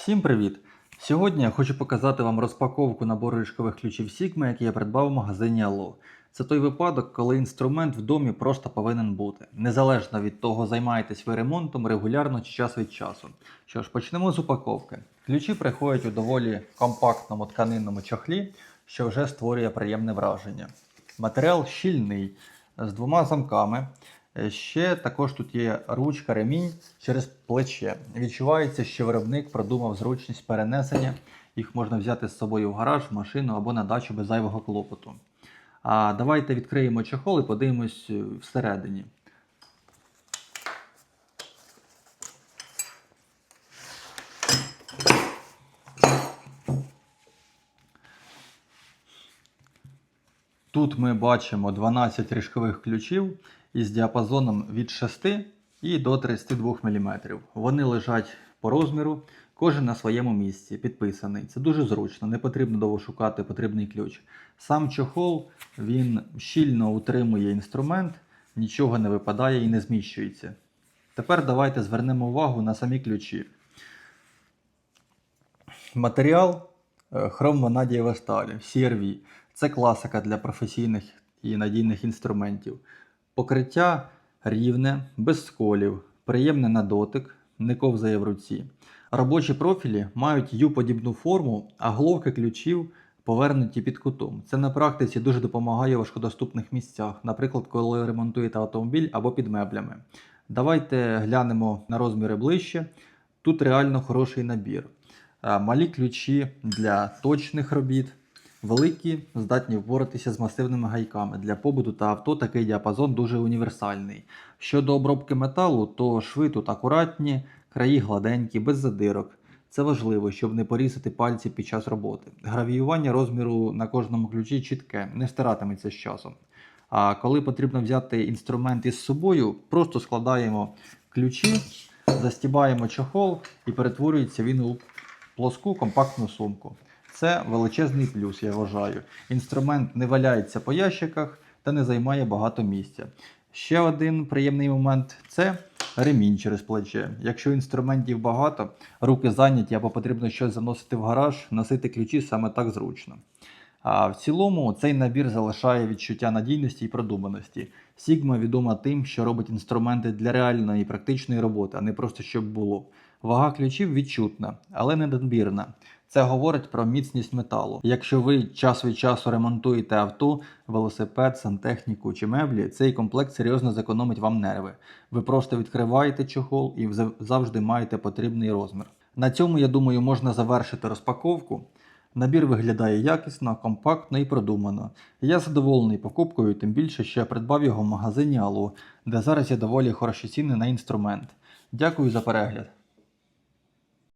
Всім привіт! Сьогодні я хочу показати вам розпаковку набору ріжкових ключів Sigma, який я придбав в магазині Allo. Це той випадок, коли інструмент в домі просто повинен бути, незалежно від того, займаєтесь ви ремонтом регулярно чи час від часу. Що ж, почнемо з упаковки. Ключі приходять у доволі компактному тканинному чохлі, що вже створює приємне враження. Матеріал щільний з двома замками. Е, Ще також тут є ручка, ремінь через плече. Відчувається, що виробник продумав зручність перенесення. Їх можна взяти з собою в гараж, в машину або на дачу без зайвого клопоту. А давайте відкриємо чохол і подивимось е, всередині. Тут ми бачимо 12 ріжкових ключів із діапазоном від 6 і до 32 мм. Вони лежать по розміру, кожен на своєму місці, підписаний. Це дуже зручно, не потрібно довго шукати потрібний ключ. Сам чохол він щільно утримує інструмент, нічого не випадає і не зміщується. Тепер давайте звернемо увагу на самі ключі. Матеріал е, хромванадієва сталі CRV. Це класика для професійних і надійних інструментів. Покриття рівне, без сколів, приємне на дотик, не ковзає в руці. Робочі профілі мають U-подібну форму, а головки ключів повернуті під кутом. Це на практиці дуже допомагає у важкодоступних місцях, наприклад, коли ремонтуєте автомобіль або під меблями. Давайте глянемо на розміри ближче. Тут реально хороший набір. Малі ключі для точних робіт. Великі здатні впоратися з масивними гайками. Для побуту та авто такий діапазон дуже універсальний. Щодо обробки металу, то шви тут акуратні, краї гладенькі, без задирок. Це важливо, щоб не порізати пальці під час роботи. Гравіювання розміру на кожному ключі чітке, не стиратиметься з часом. А коли потрібно взяти інструмент із собою, просто складаємо ключі, застібаємо чохол і перетворюється він у плоску компактну сумку. Це величезний плюс, я вважаю. Інструмент не валяється по ящиках та не займає багато місця. Ще один приємний момент це ремінь через плече. Якщо інструментів багато, руки зайняті або потрібно щось заносити в гараж, носити ключі саме так зручно. А в цілому цей набір залишає відчуття надійності і продуманості. Sigma відома тим, що робить інструменти для реальної і практичної роботи, а не просто щоб було. Вага ключів відчутна, але не надмірна. Це говорить про міцність металу. Якщо ви час від часу ремонтуєте авто, велосипед, сантехніку чи меблі, цей комплект серйозно зекономить вам нерви. Ви просто відкриваєте чохол і завжди маєте потрібний розмір. На цьому, я думаю, можна завершити розпаковку. Набір виглядає якісно, компактно і продумано. Я задоволений покупкою, тим більше, що я придбав його в магазині Allo, де зараз є доволі хороші ціни на інструмент. Дякую за перегляд.